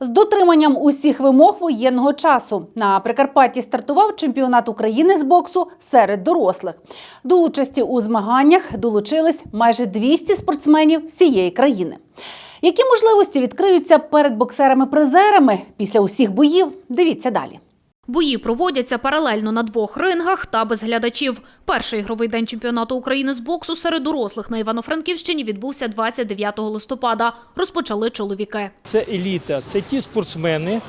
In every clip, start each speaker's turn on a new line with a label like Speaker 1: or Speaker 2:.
Speaker 1: З дотриманням усіх вимог воєнного часу на Прикарпатті стартував чемпіонат України з боксу серед дорослих. До участі у змаганнях долучились майже 200 спортсменів всієї країни. Які можливості відкриються перед боксерами-призерами після усіх боїв? Дивіться далі.
Speaker 2: Бої проводяться паралельно на двох рингах та без глядачів. Перший ігровий день чемпіонату України з боксу серед дорослих на Івано-Франківщині відбувся 29 листопада. Розпочали чоловіки.
Speaker 3: Це еліта, це ті спортсмени,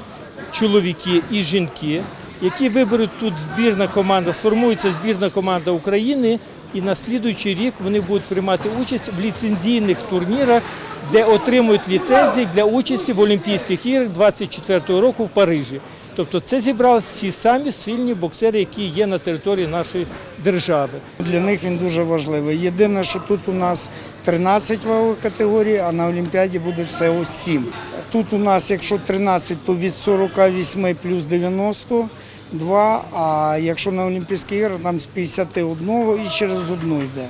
Speaker 3: чоловіки і жінки, які виберуть тут збірна команда, сформується збірна команда України, і на слідуючий рік вони будуть приймати участь в ліцензійних турнірах, де отримують ліцензії для участі в Олімпійських іграх 24-го року в Парижі. Тобто це зібрали всі самі сильні боксери, які є на території нашої держави.
Speaker 4: Для них він дуже важливий. Єдине, що тут у нас 13 вагових категорій, а на Олімпіаді буде всього 7. Тут у нас, якщо 13, то від 48 плюс 92, а якщо на Олімпійські ігри, там з 51 і через одну йде.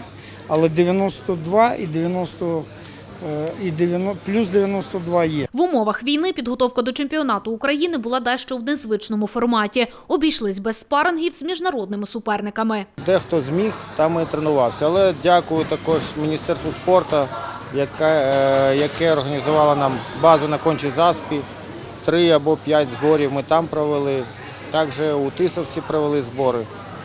Speaker 4: Але 92 і 90, е, і 90 плюс 92 є.
Speaker 2: В умовах війни підготовка до чемпіонату України була дещо в незвичному форматі. Обійшлись без спарингів з міжнародними суперниками.
Speaker 5: Де хто зміг, там і тренувався. Але дякую також Міністерству спорту, яке, е, яке організувало нам базу на кончій заспі. Три або п'ять зборів ми там провели. Також у Тисовці провели збори.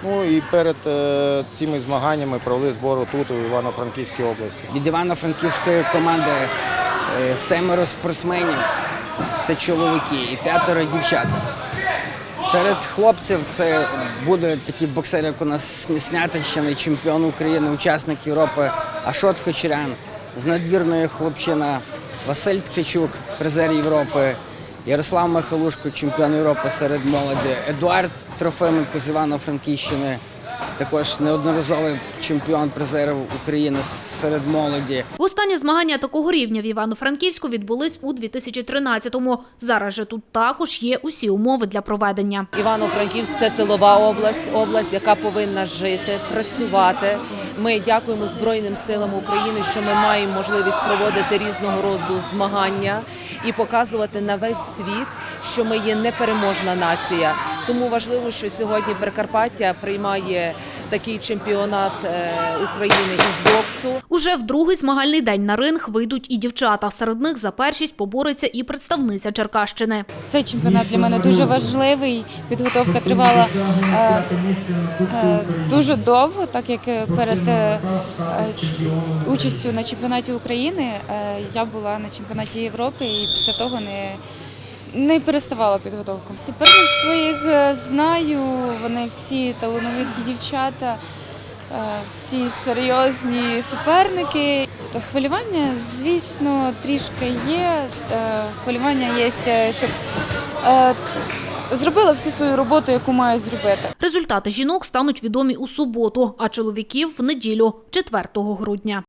Speaker 5: Ну і перед е, цими змаганнями провели збори тут, у Івано-Франківській області.
Speaker 6: Від Івано-Франківської команди е, семеро спортсменів це чоловіки і п'ятеро дівчат. Серед хлопців це буде такий боксер, як у нас Снятищини, чемпіон України, учасник Європи Ашот Кочерян, з надвірної хлопчина Василь Ткачук, призер Європи, Ярослав Михалушко, чемпіон Європи серед молоді, Едуард Трофименко з Івано-Франківщини, також неодноразовий чемпіон призерів України серед молоді.
Speaker 2: Востаннє змагання такого рівня в Івано-Франківську відбулись у 2013-му. Зараз же тут також є усі умови для проведення.
Speaker 7: Івано-Франківськ це тилова область, область, яка повинна жити, працювати. Ми дякуємо Збройним силам України, що ми маємо можливість проводити різного роду змагання і показувати на весь світ, що ми є непереможна нація. Тому важливо, що сьогодні Прикарпаття приймає такий чемпіонат е, України із боксу.
Speaker 2: Уже в другий змагальний день на ринг вийдуть і дівчата. Серед них за першість побореться і представниця Черкащини.
Speaker 8: Цей чемпіонат для мене дуже важливий. Підготовка тривала е, е, дуже довго, так як перед е, участю на чемпіонаті України е, я була на чемпіонаті Європи і після того не, не переставала підготовку. Суперниць своїх е, знаю, вони всі талановиті дівчата. е, Всі серйозні суперники. Хвилювання, звісно, трішки є. Е, Хвилювання є, щоб зробила всю свою роботу, яку маю зробити.
Speaker 2: Результати жінок стануть відомі у суботу, а чоловіків в неділю, 4 грудня.